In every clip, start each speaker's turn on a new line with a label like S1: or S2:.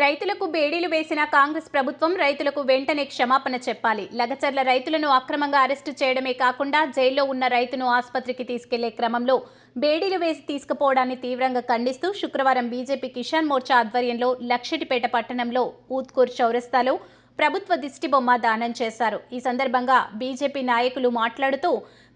S1: రైతులకు బేడీలు వేసిన కాంగ్రెస్ ప్రభుత్వం రైతులకు వెంటనే క్షమాపణ చెప్పాలి. లగచర్ల రైతులను అక్రమంగా అరెస్టు చేయడమే కాకుండా జైల్లో ఉన్న రైతును ఆసుపత్రికి తీసుకెళ్ళే క్రమంలో బేడీలు వేసి తీసుకుపోవడాన్ని తీవ్రంగా ఖండిస్తూ శుక్రవారం బీజేపీ కిసాన్ మోర్చా ఆధ్వర్యంలో లక్షటిపేట పట్టణంలో ఊత్కూర్ చౌరస్తాలో ప్రభుత్వ దిష్టిబొమ్మ దానం చేశారు. ఈ సందర్భంగా బీజేపీ నాయకులు మాట్లాడుతూ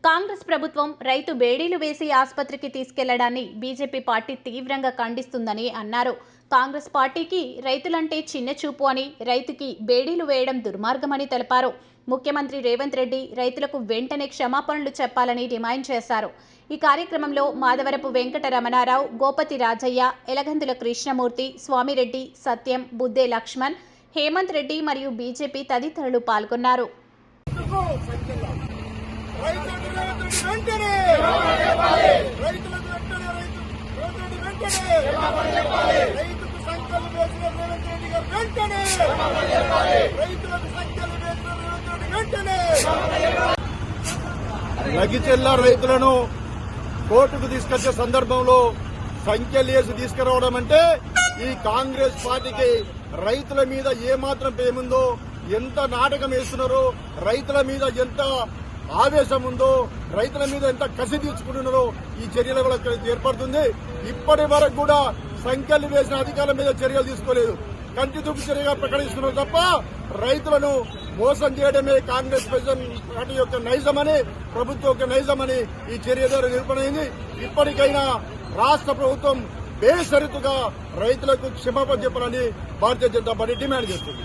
S1: కాంగ్రెస్ ప్రభుత్వం రైతు బేడీలు వేసి ఆసుపత్రికి తీసుకెళ్ళడాన్ని బీజేపీ పార్టీ తీవ్రంగా ఖండిస్తుందని అన్నారు. కాంగ్రెస్ పార్టీకి రైతులంటే చిన్న చూపు అని రైతుకి బేడీలు వేయడం దుర్మార్గమని తెలిపారు. ముఖ్యమంత్రి రేవంత్ రెడ్డి రైతులకు వెంటనే క్షమాపణలు చెప్పాలని డిమాండ్ చేశారు. ఈ కార్యక్రమంలో మాధవరపు వెంకట రమణారావు గోపతి రాజయ్య ఎలగందుల కృష్ణమూర్తి స్వామిరెడ్డి సత్యం బుద్దే లక్ష్మణ్ హేమంత్ రెడ్డి మరియు బీజేపీ తదితరులు పాల్గొన్నారు.
S2: నగిచెల్ల రైతులను కోర్టుకు తీసుకొచ్చే సందర్భంలో సంఖ్యలు వేసి తీసుకురావడం అంటే ఈ కాంగ్రెస్ పార్టీకి రైతుల మీద ఏమాత్రం పేముందో ఎంత నాటకం వేస్తున్నారో రైతుల మీద ఎంత ఆవేశం ఉందో రైతుల మీద ఎంత కసి తీర్చుకుంటున్నారో ఈ చర్యల వల్ల ఏర్పడుతుంది. ఇప్పటి వరకు కూడా సంఖ్యలు వేసిన అధికారుల మీద చర్యలు తీసుకోలేదు. కంటి చూపు చర్యగా ప్రకటిస్తున్నారు తప్ప రైతులను మోసం చేయడమే కాంగ్రెస్ పార్టీ యొక్క నైజమని ప్రభుత్వం యొక్క నైజమని ఈ చర్య ద్వారా నిరూపణైంది. ఇప్పటికైనా రాష్ట్ర ప్రభుత్వం బేషరతుగా రైతులకు క్షమాపణ చెప్పాలని భారతీయ జనతా పార్టీ డిమాండ్ చేస్తుంది.